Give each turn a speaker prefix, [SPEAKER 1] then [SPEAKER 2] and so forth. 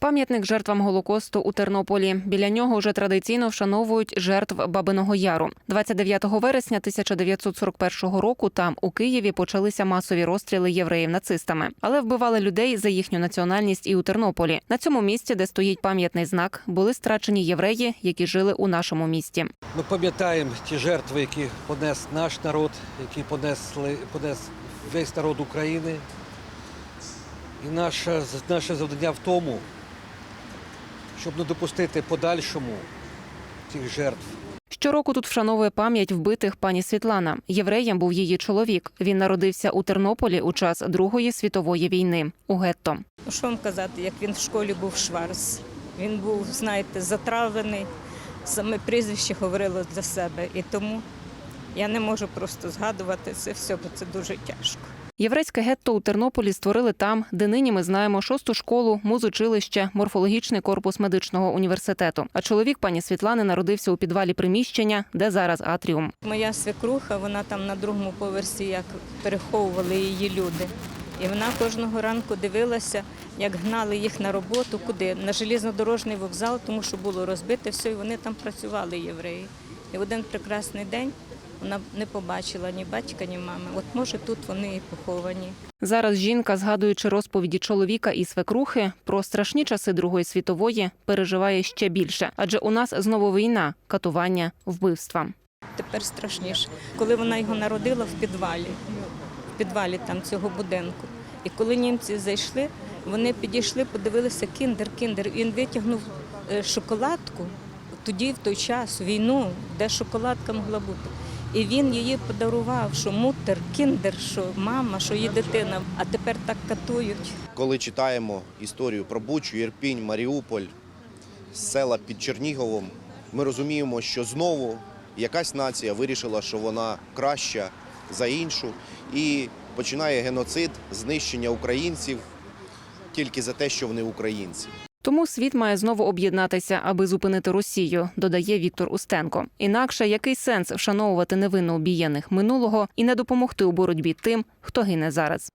[SPEAKER 1] Пам'ятник жертвам голокосту у Тернополі. Біля нього вже традиційно вшановують жертв Бабиного Яру. 29 вересня 1941 року там у Києві почалися масові розстріли євреїв нацистами, але вбивали людей за їхню національність і у Тернополі. На цьому місці, де стоїть пам'ятний знак, були страчені євреї, які жили у нашому місті.
[SPEAKER 2] Ми пам'ятаємо ті жертви, які понес наш народ, які понесли понес весь народ України. І наше, наше завдання в тому, щоб не допустити подальшому цих жертв.
[SPEAKER 1] Щороку тут вшановує пам'ять вбитих пані Світлана. Євреєм був її чоловік. Він народився у Тернополі у час Другої світової війни у гетто.
[SPEAKER 3] Ну, що вам казати, як він в школі був Шварц. Він був, знаєте, затравлений, саме прізвище говорило для себе. І тому я не можу просто згадувати це все, бо це дуже тяжко.
[SPEAKER 1] Єврейське гетто у Тернополі створили там, де нині ми знаємо шосту школу, музучилище, морфологічний корпус медичного університету. А чоловік пані Світлани народився у підвалі приміщення, де зараз атріум.
[SPEAKER 3] Моя свекруха, вона там на другому поверсі, як переховували її люди. І вона кожного ранку дивилася, як гнали їх на роботу, куди? На железнодорожний вокзал, тому що було розбите все, і вони там працювали, євреї. І в один прекрасний день вона не побачила ні батька, ні мами. От може тут вони і поховані.
[SPEAKER 1] Зараз жінка, згадуючи розповіді чоловіка і свекрухи про страшні часи Другої світової, переживає ще більше, адже у нас знову війна, катування, вбивства.
[SPEAKER 3] Тепер страшніше. Коли вона його народила в підвалі, в підвалі там цього будинку. І коли німці зайшли, вони підійшли, подивилися кіндер, кіндер. Він витягнув е, шоколадку тоді, в той час, війну, де шоколадка могла бути. І він її подарував, що мутер, кіндер, що мама, що її дитина. А тепер так катують.
[SPEAKER 4] Коли читаємо історію про Бучу, Ірпінь, Маріуполь, села під Черніговом, ми розуміємо, що знову якась нація вирішила, що вона краща за іншу, і починає геноцид, знищення українців тільки за те, що вони українці.
[SPEAKER 1] Тому світ має знову об'єднатися, аби зупинити Росію, додає Віктор Устенко. Інакше який сенс вшановувати невинно обієних минулого і не допомогти у боротьбі тим, хто гине зараз.